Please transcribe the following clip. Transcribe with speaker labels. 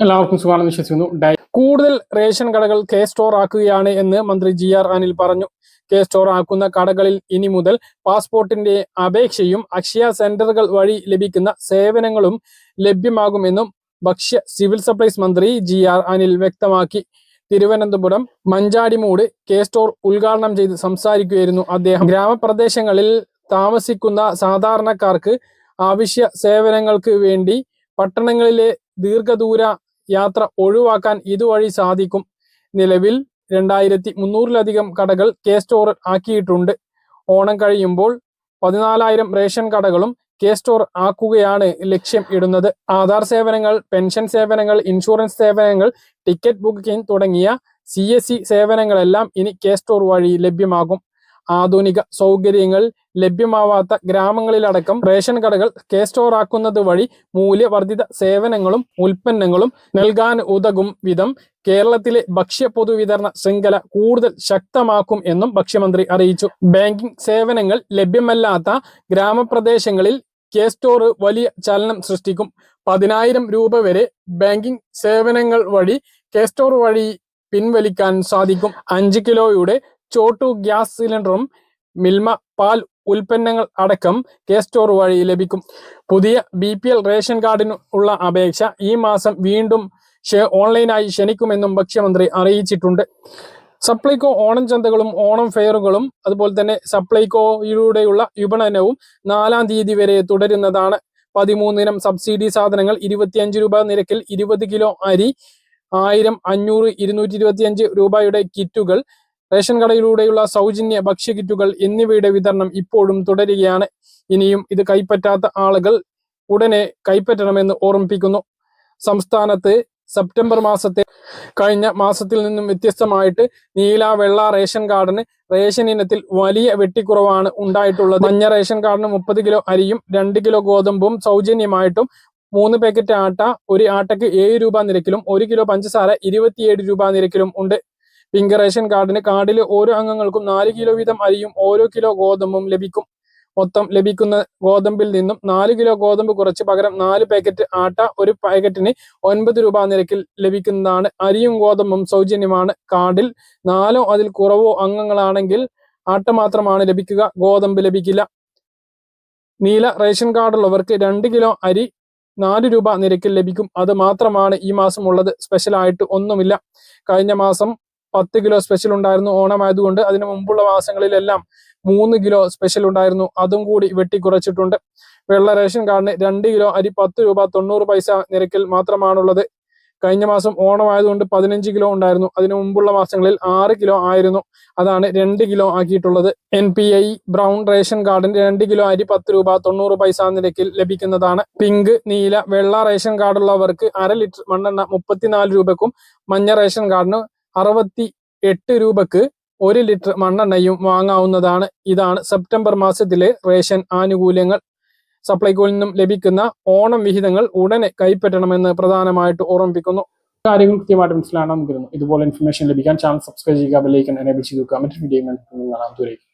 Speaker 1: എല്ലാവർക്കും സുഖമാണെന്ന് വിശ്വസിക്കുന്നു. കൂടുതൽ റേഷൻ കടകൾ കെ സ്റ്റോർ ആക്കുകയാണ് എന്ന് മന്ത്രി ജി ആർ അനിൽ പറഞ്ഞു. കെ സ്റ്റോർ ആക്കുന്ന കടകളിൽ ഇനി മുതൽ പാസ്പോർട്ടിന്റെ അപേക്ഷയും അക്ഷയ സെന്ററുകൾ വഴി ലഭിക്കുന്ന സേവനങ്ങളും ലഭ്യമാകുമെന്നും ഭക്ഷ്യ സിവിൽ സപ്ലൈസ് മന്ത്രി ജി ആർ അനിൽ വ്യക്തമാക്കി. തിരുവനന്തപുരം മഞ്ചാടിമൂട് കെ സ്റ്റോർ ഉദ്ഘാടനം ചെയ്ത് സംസാരിക്കുകയായിരുന്നു അദ്ദേഹം. ഗ്രാമപ്രദേശങ്ങളിൽ താമസിക്കുന്ന സാധാരണക്കാർക്ക് ആവശ്യ സേവനങ്ങൾക്ക് വേണ്ടി പട്ടണങ്ങളിലെ ദീർഘദൂര യാത്ര ഒഴിവാക്കാൻ ഇതുവഴി സാധിക്കും. നിലവിൽ രണ്ടായിരത്തി മുന്നൂറിലധികം കടകൾ കെ സ്റ്റോർ ആക്കിയിട്ടുണ്ട്. ഓണം കഴിയുമ്പോൾ പതിനാലായിരം റേഷൻ കടകളും കെ സ്റ്റോർ ആക്കുകയാണ് ലക്ഷ്യം ഇടുന്നത്. ആധാർ സേവനങ്ങൾ പെൻഷൻ സേവനങ്ങൾ ഇൻഷുറൻസ് സേവനങ്ങൾ ടിക്കറ്റ് ബുക്കിംഗ് തുടങ്ങിയ സി സേവനങ്ങളെല്ലാം ഇനി കെ സ്റ്റോർ വഴി ലഭ്യമാകും. ആധുനിക സൗകര്യങ്ങൾ ലഭ്യമാവാത്ത ഗ്രാമങ്ങളിലടക്കം റേഷൻ കടകൾ കെ സ്റ്റോർ ആക്കുന്നത് വഴി മൂല്യവർദ്ധിത സേവനങ്ങളും ഉൽപ്പന്നങ്ങളും നൽകാൻ ഉതകും വിധം കേരളത്തിലെ ഭക്ഷ്യ പൊതുവിതരണ ശൃംഖല കൂടുതൽ ശക്തമാക്കും എന്നും ഭക്ഷ്യമന്ത്രി അറിയിച്ചു. ബാങ്കിംഗ് സേവനങ്ങൾ ലഭ്യമല്ലാത്ത ഗ്രാമപ്രദേശങ്ങളിൽ കെ സ്റ്റോർ വലിയ ചലനം സൃഷ്ടിക്കും. പതിനായിരം രൂപ വരെ ബാങ്കിംഗ് സേവനങ്ങൾ വഴി കെ സ്റ്റോർ വഴി പിൻവലിക്കാൻ സാധിക്കും. അഞ്ച് കിലോയുടെ ചോട്ടു ഗ്യാസ് സിലിണ്ടറും മിൽമ പാൽ ഉൽപ്പന്നങ്ങൾ അടക്കം കെ സ്റ്റോർ വഴി ലഭിക്കും. പുതിയ ബി പി എൽ റേഷൻ കാർഡിന് ഉള്ള അപേക്ഷ ഈ മാസം വീണ്ടും ഓൺലൈനായി ക്ഷണിക്കുമെന്നും ഭക്ഷ്യമന്ത്രി അറിയിച്ചിട്ടുണ്ട്. സപ്ലൈകോ ഓണം ചന്തകളും ഓണം ഫെയറുകളും അതുപോലെ തന്നെ സപ്ലൈകോയിലൂടെയുള്ള വിപണനവും നാലാം തീയതി വരെ തുടരുന്നതാണ്. പതിമൂന്നിനം സബ്സിഡി സാധനങ്ങൾ ഇരുപത്തിയഞ്ച് രൂപ നിരക്കിൽ ഇരുപത് കിലോ അരി ആയിരം അഞ്ഞൂറ് ഇരുന്നൂറ്റി ഇരുപത്തിയഞ്ച് രൂപയുടെ കിറ്റുകൾ റേഷൻ കടയിലൂടെയുള്ള സൗജന്യ ഭക്ഷ്യകിറ്റുകൾ എന്നിവയുടെ വിതരണം ഇപ്പോഴും തുടരുകയാണ്. ഇനിയും ഇത് കൈപ്പറ്റാത്ത ആളുകൾ ഉടനെ കൈപ്പറ്റണമെന്ന് ഓർമ്മിപ്പിക്കുന്നു. സംസ്ഥാനത്ത് സെപ്റ്റംബർ മാസത്തെ കഴിഞ്ഞ മാസത്തിൽ നിന്നും വ്യത്യസ്തമായിട്ട് നീല വെള്ള റേഷൻ കാർഡിന് റേഷൻ ഇനത്തിൽ വലിയ വെട്ടിക്കുറവാണ് ഉണ്ടായിട്ടുള്ളത്. മഞ്ഞ റേഷൻ കാർഡിന് മുപ്പത് കിലോ അരിയും രണ്ട് കിലോ ഗോതമ്പും സൗജന്യമായിട്ടും മൂന്ന് പാക്കറ്റ് ആട്ട ഒരു ആട്ടയ്ക്ക് ഏഴ് രൂപ നിരക്കിലും ഒരു കിലോ പഞ്ചസാര ഇരുപത്തിയേഴ് രൂപ നിരക്കിലും ഉണ്ട്. പിങ്ക് റേഷൻ കാർഡിന് കാർഡിലെ ഓരോ അംഗങ്ങൾക്കും നാല് കിലോ വീതം അരിയും ഓരോ കിലോ ഗോതമ്പും ലഭിക്കും. മൊത്തം ലഭിക്കുന്ന ഗോതമ്പിൽ നിന്നും നാല് കിലോ ഗോതമ്പ് കുറച്ച് പകരം നാല് പാക്കറ്റ് ആട്ട ഒരു പാക്കറ്റിന് ഒൻപത് രൂപ നിരക്കിൽ ലഭിക്കുന്നതാണ്. അരിയും ഗോതമ്പും സൗജന്യമാണ്. കാർഡിൽ നാലോ അതിൽ കുറവോ അംഗങ്ങളാണെങ്കിൽ ആട്ട മാത്രമാണ് ലഭിക്കുക ഗോതമ്പ് ലഭിക്കില്ല. നീല റേഷൻ കാർഡുള്ളവർക്ക് രണ്ട് കിലോ അരി നാല് രൂപ നിരക്കിൽ ലഭിക്കും. അത് മാത്രമാണ് ഈ മാസം ഉള്ളത്. സ്പെഷ്യലായിട്ട് ഒന്നുമില്ല. കഴിഞ്ഞ മാസം പത്ത് കിലോ സ്പെഷ്യൽ ഉണ്ടായിരുന്നു ഓണമായതുകൊണ്ട് അതിന് മുമ്പുള്ള മാസങ്ങളിലെല്ലാം മൂന്ന് കിലോ സ്പെഷ്യൽ ഉണ്ടായിരുന്നു. അതും കൂടി വെട്ടിക്കുറച്ചിട്ടുണ്ട്. വെള്ള റേഷൻ കാർഡിന് രണ്ട് കിലോ അരി പത്ത് രൂപ തൊണ്ണൂറ് പൈസ നിരക്കിൽ മാത്രമാണുള്ളത്. കഴിഞ്ഞ മാസം ഓണമായതുകൊണ്ട് പതിനഞ്ച് കിലോ ഉണ്ടായിരുന്നു. അതിനു മുമ്പുള്ള മാസങ്ങളിൽ ആറ് കിലോ ആയിരുന്നു. അതാണ് രണ്ട് kilo ആക്കിയിട്ടുള്ളത്. N P I brown ration കാർഡിന് രണ്ട് കിലോ അരി പത്ത് രൂപ തൊണ്ണൂറ് പൈസ നിരക്കിൽ ലഭിക്കുന്നതാണ്. പിങ്ക് നീല വെള്ള റേഷൻ കാർഡുള്ളവർക്ക് അര ലിറ്റർ മണ്ണെണ്ണ മുപ്പത്തിനാല് രൂപക്കും മഞ്ഞ റേഷൻ കാർഡിന് അറുപത്തി എട്ട് രൂപക്ക് ഒരു ലിറ്റർ മണ്ണെണ്ണയും വാങ്ങാവുന്നതാണ്. ഇതാണ് സെപ്റ്റംബർ മാസത്തിലെ റേഷൻ ആനുകൂല്യങ്ങൾ. സപ്ലൈകോയിൽ നിന്നും ലഭിക്കുന്ന ഓണം വിഹിതങ്ങൾ ഉടനെ കൈപ്പറ്റണമെന്ന് പ്രധാനമായിട്ട് ഓർമ്മിപ്പിക്കുന്നു. കാര്യങ്ങൾ കൃത്യമായിട്ട് മനസ്സിലാണെന്ന് കരുതുന്നു. ഇതുപോലെ ഇൻഫർമേഷൻ ലഭിക്കാൻ ചാനൽ സബ്സ്ക്രൈബ് ചെയ്യുക ബെല്ലൈക്കൻ എനേബിൾ ചെയ്ത് നോക്കുക മറ്റൊരു വീഡിയോ കാണാൻ ദൂരേക്ക്